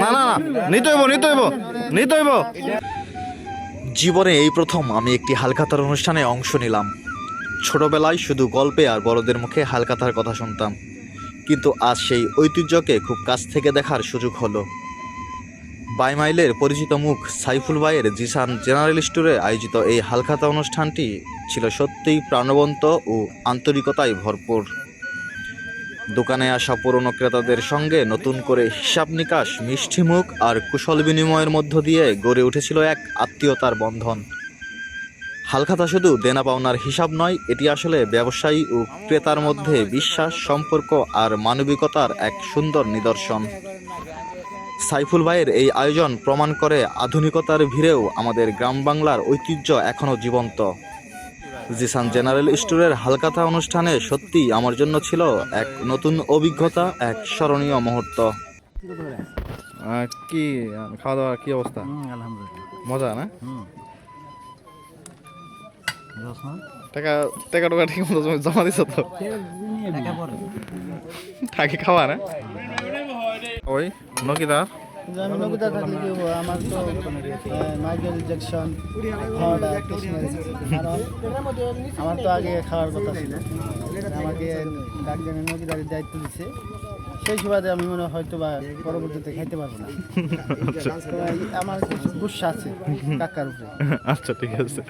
না না না নিতে হইব নিতে হইব। নিতে হইব। জীবনে এই প্রথম আমি একটি হালখাতার অনুষ্ঠানে অংশ নিলাম। ছোটবেলায় শুধু গল্পে আর বড়দের মুখে হালখাতার কথা শুনতাম। কিন্তু আজ সেই ঐতিহ্যকে খুব কাছ থেকে দেখার সুযোগ হলো। বাইমাইলের পরিচিত মুখ সাইফুল ভাইয়ের জিসান জেনারেল স্টোরে আয়োজিত এই হালখাতা অনুষ্ঠানটি ছিল সত্যিই প্রাণবন্ত ও আন্তরিকতায় ভরপুর। দোকানে আসা পুরনো ক্রেতাদের সঙ্গে নতুন করে হিসাব নিকাশ মিষ্টিমুখ আর কুশল বিনিময়ের মধ্য দিয়ে গড়ে উঠেছিল এক আত্মীয়তার বন্ধন। হালখাতা শুধু দেনা পাওনার হিসাব নয়, এটি আসলে ব্যবসায়ী ও ক্রেতার মধ্যে বিশ্বাস, সম্পর্ক আর মানবিকতার এক সুন্দর নিদর্শন। সাইফুল ভাইয়ের এই আয়োজন প্রমাণ করে আধুনিকতার ভিড়েও আমাদের গ্রাম বাংলার ঐতিহ্য এখনও জীবন্ত। জিসান জেনারেল স্টোরের হালকাথা অনুষ্ঠানে সত্যি আমার জন্য ছিল এক নতুন অভিজ্ঞতা এক স্মরণীয় মুহূর্ত। কি খাওয়া দাওয়া কি অবস্থা? মজা না? টাকা টাকা টাকা ঠিক মতো জমা- দিছ তো? থাকি খাওয়া না? ওই নকিদা আমি নগুদা থাকলে কি হব? আমার তো মাইকেল জ্যাকসন হাওয়ার্ড আমার তো আগে খাওয়ার কথা ছিল। আমাকে ডাক্তারের নদীদারির দায়িত্ব দিচ্ছে সেই সুবাদে আমি মনে হয় হয়তো বা পরবর্তীতে খাইতে পারব না। আমার কিছু গুসা আছে কাকার উপরে। আচ্ছা ঠিক আছে।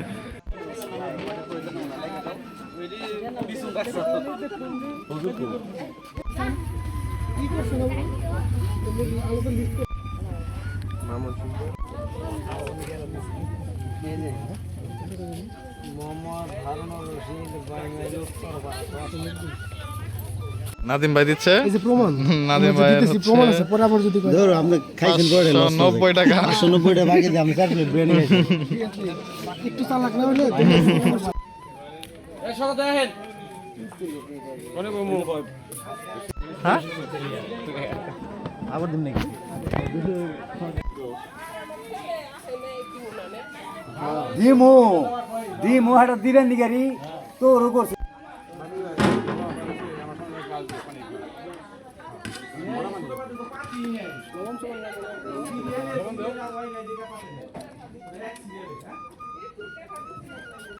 নাদিম ভাই দিচ্ছে এই যে প্রমাণ নাদিম ভাই প্রমাণ আছে পরামর যদি ধরো আপনি খাইছেন পরে নব্বই টাকা পাঁচশো নব্বই টাকা বাকি দিয়ে আমি চার প্লেট বিরিয়ানি একটু চালাক না হলে হ্যাঁ আবার দিন নাকি দিমু দিমু হাটা দিলেন নিগারি তোর করছে।